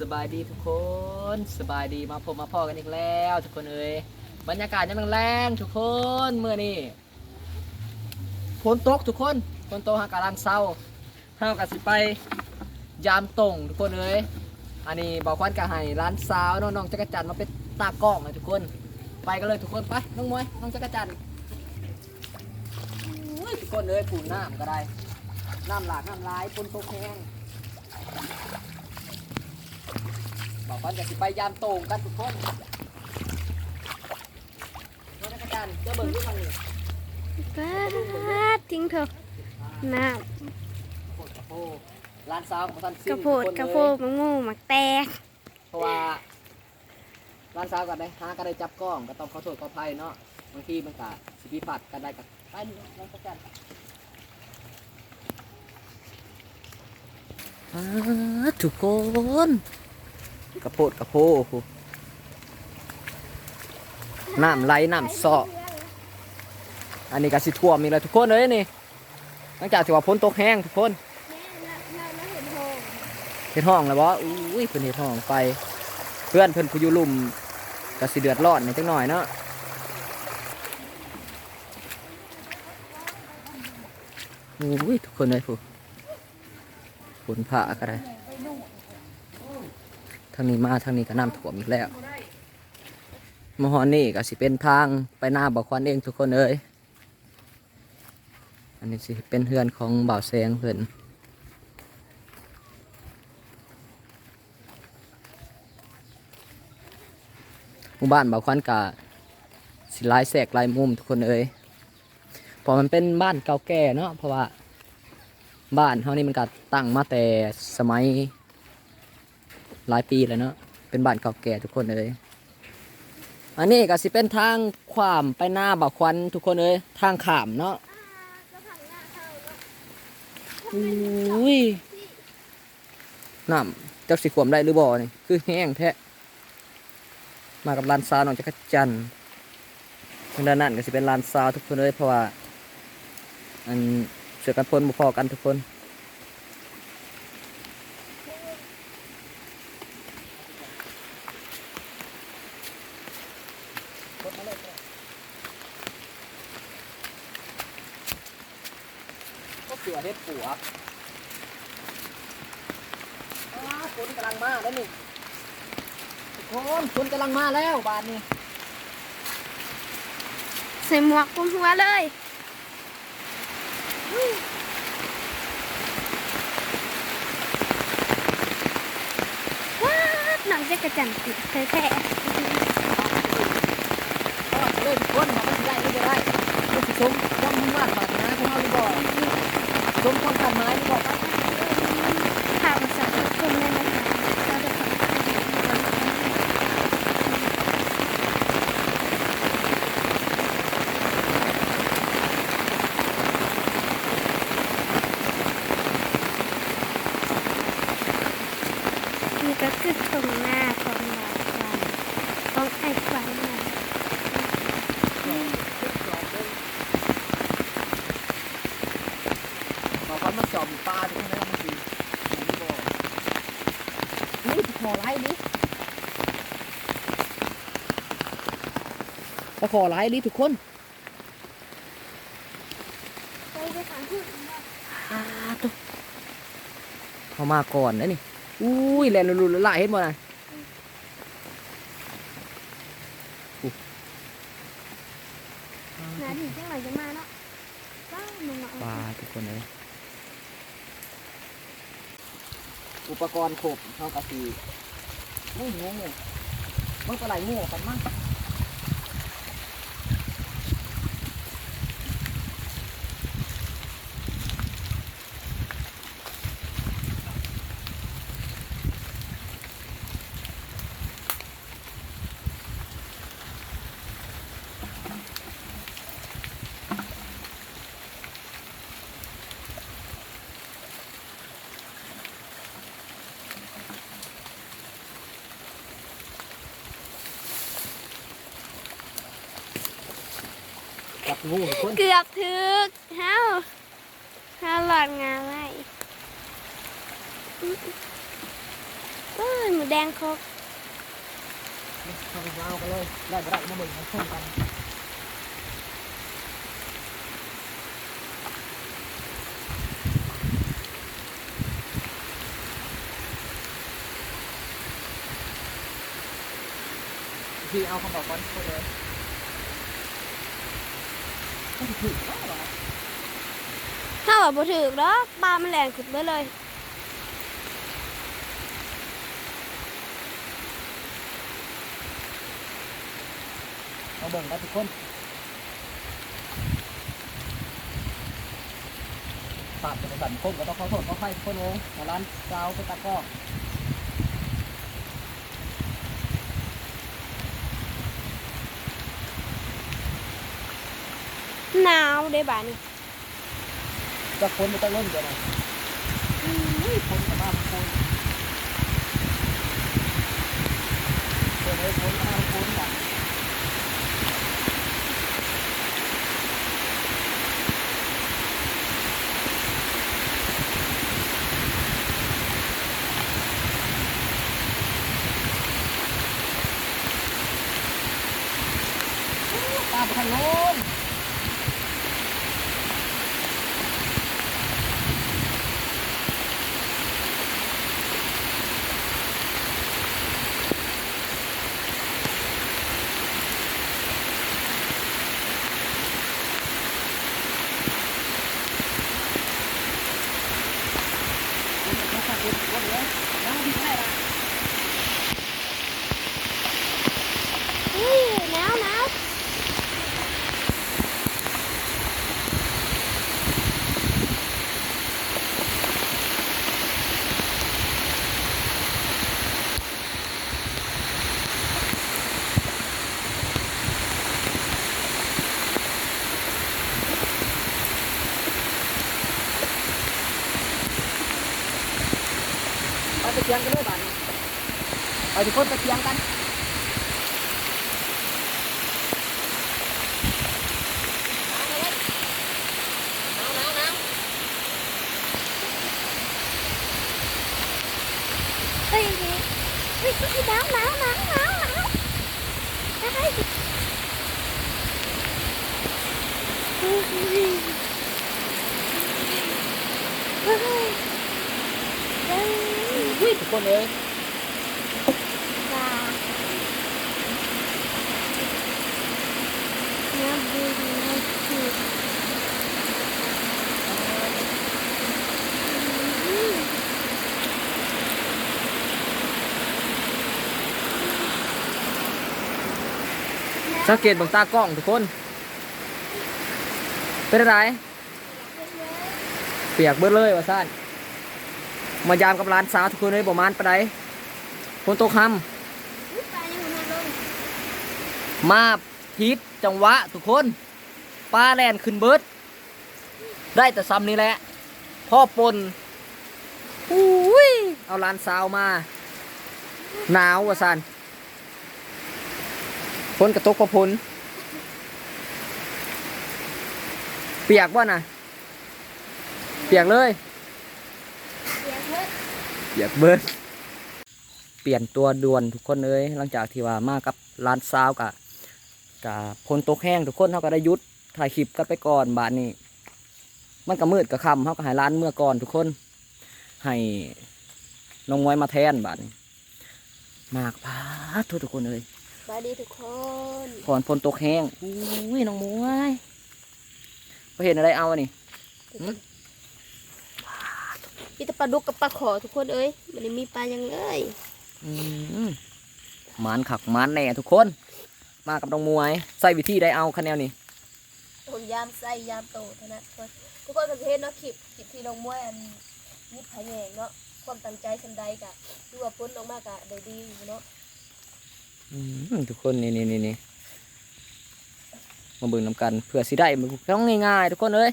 สบายดีทุกคนสบายดีมาพบมาพ่อกันอีกแล้ว ทุกคนเอ้ยบรรยากาศยังแรงทุกคนเมื่อนี้ฝนตกทุกคนฝนตกหากำลังเศร้าเท่ากับสิไป ยามตรงทุกคนเอ้ยอันนี้บอกควันกะให้ร้านสาวน้องๆจักรจันทร์มาเป็นตากล้องนะทุกคน ไปกันเลยทุกคนไปน้องมวยน้องจักรจันทร์ทุกคนเอ้ยปูน้ำก็ได้น้ำหลากน้ำลายฝนตกแห้ง บอกว่าจะสิไปยามโตงกันทุกคนน้องนักการเจ้าเบิ่งที่ทางนี้ป้าดทิ้งเถอะน้โคตรกระโปงร้านสาวของท่านำซิ่กระโพดกระโพดมะงูหมักแตกเพราะว่าร้านสาวก็ได้หาก็ได้จับกล้องก็ต้องขอโทษขออภัยเนาะบางทีมันก็สิพิพัดกันได้กับไปน้องนักการทุกคน กระโพดกระโพดน้ำไหลน้ำซอกอันนี้ก็สิท่วมอีกแล้วทุกคนเลยนี่หลังจากที่ว่าพ้นตกแห้งทุกคนเฮ็ดห้องแล้วบ่อุ้ยเพิ่นเฮ็ดห้องไป เพื่อนเพิ่อนผู้อยู่ลุ่มก็สิเดือดร้อนนิดจังหน่อยเนาะอุ้ยทุกคนเลยผู้ฝนผ่าก็ได้ ทางนี้มาทางนี้ก็น้ำท่วมอีกแล้วมหอนี่ก็สิเป็นทางไปหน้าบ่อควันเองทุกคนเอ้ยอันนี้สิเป็นเฮือนของบ่าวแสงเพิ่นหมู่บ้านบ่าวควันกะสิลายแสกลายมุมทุกคนเอ้ยเพอมันเป็นบ้านเก่าแก่เนาะเพราะว่าบ้านเฮานี่มันก็ตั้งมาแต่สมัย หลายปีแล้วเนาะเป็นบ้านเก่าแก่ทุกคนเอ้ยอันนี้ก็สิเป็นทางขวามไปหน้าบ่าควันทุกคนเอ้ยทางขามเนาะอุ้ยน้ำจักสิขวมได้หรือบ่นี่คือแห้งแท้มากับลานซาวน้องจักรจันทางด้านนั้นก็สิเป็นลานซาวทุกคนเลยเพราะว่าอันเสือกันพลบ่พอกันทุกคน ก็เสือเฮ็ดปัวกอ้าวฝนกำลังมาแล้วนี่ทุกคนฝนกำลังมาแล้วบานนี้ใส่หมวกกุมหัวเลยว้าดหนังจะกระจันติดแท้ก็ เลยทุกคนมาไม่ได้ไม่ได้ไม่สิชมความมุ่งมั่นปรารถนาของเราหรือบ่ชมความทำไม้หรือบ่ครับ ๆข่าวสารทุกคนเลยนะคะเราจะขอนี่ก็คือตรงหน้าของหมอควันของไอ้ควันนะ บอกว่ามัน จอมปลาทุกคนนะครับมันคือบ่นี่ขอไล่ดิมาขอไล่ดิทุกคนไปไปถามพูดอ่าตุ๊เขามาก่อนนะนี่ อุ้ยแลนลุลุละลายเห็นบ่น่ะหนาถึงจังหวะจะมาเนาะว้าวมึงเอาปลาทุกคนเลย อุปกรณ์ขบเท่ากับสีไม่งูมันก็ไหลงูกันมั้ง งูทุกคนเกือบถึกเฮ้าเฮ้าหลอดงานไว้เอ้ยมือมาแดงครบเข้าไปเอากันเลยได้บ่ได้มาเบิ่งมาชมกันพี่เอาคำบอกก่อนพูดเลยก็ ถ้าว่าบ่ถือดอกปลามันแรงขึ้นเบิดเลยมาเบิ่งกันทุกคนฝากเป็นสันคมก็ต้องเขอโทษขอให้ทุกคนเลยมาร้านเจ้าเป็นตะก้อ หนาวเด้บาดนี้จะคนมันจะเล่นเดี๋ยวนะอุ้ยคนกับบ้านคนเดี๋ยวเลยคนกับบ้านคนอะตามไปทางโน้นน้ำดีได้ละ อุ้ยหนาวหนาว ไปไปเทียงกันเลยบ้านนี้ ไปทุกคนไปเทียงกัน เฮ้ยเฮ้ยเฮ้ยเฮ้ยหนาวหนาวหนาวหนาวหนาวเฮ้ยเฮ้ยเฮ้ยเฮ้ยเฮ้ยเฮ้ย อุ้ยทุกคนเลย ปลาน้ำบูดีน้ำจืดอืม สังเกตบางตากล้องทุกคน เป็นอะไรเปียกเบิดเลยว่าซ่านมายามกับร้านสาวทุกคนเลยประมาณปานใดคนโตคำมาพิษจังหวะทุกคนปลาแลนขึ้นเบิด ได้แต่ซ้ำนี่แหละ พ่อปนอุ้ยเอาร้านสาวมา หนาวว่าซ่าน ฝนกระตกกระพนเปียกว่าน่ะ เปียกเลยเสียกเบิดเปลี่ยนตัวด่วนทุกคนเลยหลังจากที่ว่ามากับร้านซาวกะกะพลตกแห้งทุกคนเขาก็ได้ยุดถ่ายคลิปกันไปก่อนบาทนี้ มันก็มืดกับคำเขาก็หายร้านเมื่อก่อนทุกคน ให้น้องมวยมาแทนบาทนี้มากพาทุกทุกคนเลย สวัสดีทุกคนก่อนพลตกแห้งอุ้ยน้องมวยไปเห็นอะไรเอาอะนี่มีแต่ปลาดุกกับปลาขอทุกคนเอ้ยมันนี้มีปลายังเลยอืมหมันขักหมันแน่ทุกคน มากับน้องมวย ใส่วิธีได้เอาคะแนนนี่ผมยามใส่ยามโตเท่านั้นทุกคนทุกคนก็จะเห็นเนาะคลิปคลิปที่น้องมวยอันยิบพะแยงเนาะความตั้งใจสันใดกะดูว่าพ้นออกมากะได้ดีอยู่เนาะอืม ทุกคนนี่นี่นี่มาเบิ่งน้ำกันเพื่อสิได้มันต้องง่ายๆทุกคนเอ้ย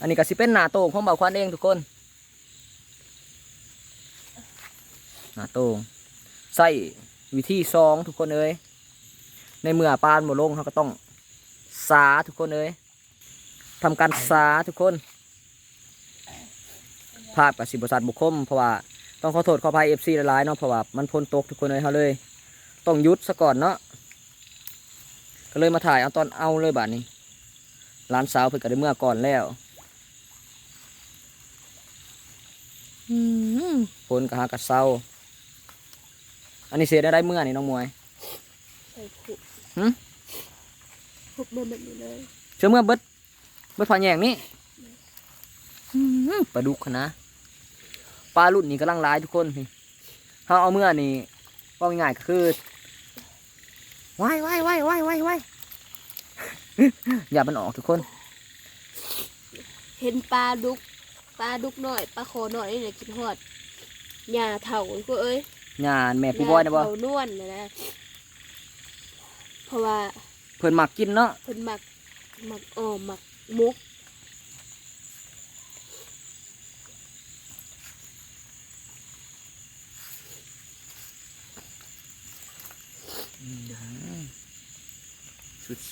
อันนี้ก็สิเป็นหนาโต่งของเบาควันเองทุกคนหนาโต่งใส่วิธีซองทุกคนเอ้ยในเมื่อปานบ่ลงเขาก็ต้องสาทุกคนเอ้ยทำการสาทุกคน ภาพกับสิบสันบุคคมเพราะว่าต้องขอโทษขออภัย FC หลายๆเนาะเพราะว่ามันพ้นตกทุกคนเลยเฮาเลย ต้องหยุดซะก่อนเนาะก็เลยมาถ่ายเอาตอนเอาเลยบาดนี้ร้านสาวเพิ่นก็ได้เมื่อก่อนแล้วอืมฝนก็หากะเศร้าอันนี้เสียได้ได้เมื่อนี่น้องมวยใส่ขุบหึขุบเดินแบบนี้เลยเชื่อเมื่อเบิดเบิดผ่านแยงนี่อื้อหือปลาดุกหั้นนะปลาลุ่นนี่กำลังร้ายทุกคนนี่เฮาเอาเมื่อนี่ว่าง่ายๆก็คือ ว้ายว้ายว้ายว้ายว้ายว้ายอย่ามันออกทุกคน เห็นปลาดุกปลาดุกหน่อยปลาโคหน่อยนี่แหละกินฮอดหญ้าเถาก็เอ้ยงานแม่พี่บอยนะบ่หญ้าเถานวลนะนะเพราะว่าเพิ่นมักกินเนาะเพิ่นหมักหมักอ้อมหมักมุก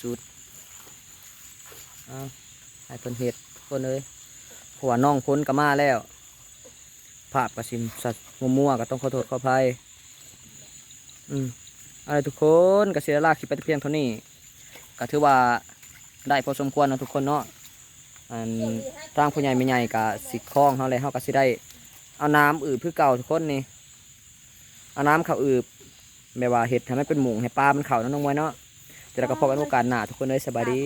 สุดๆเอาให้เพิ่นเฮ็ดคนเลยเพราะว่าน้องพ้นก็มาแล้วภาพกระสิมสัตว์มั่วๆก็ต้องขอโทษขออภัยอืมอะไรทุกคนกระเสียลากคลิปไปเพียงเท่านี้ก็ถือว่าได้พอสมควรนะทุกคนเนาะอันทางผู้ใหญ่ไม่ใหญ่กับสิคล้องเขาเลยเขาก็สิได้เอาน้ำอืบคือเก่าทุกคนนี่เอาน้ำเขาอืบแบบว่าเห็ดให้เป็นหมูให้ปลามันเข่านะน้องมวยเนาะ เดี๋ยวเราก็พบกันโอกาสหน้าทุกคนเลยสบายดี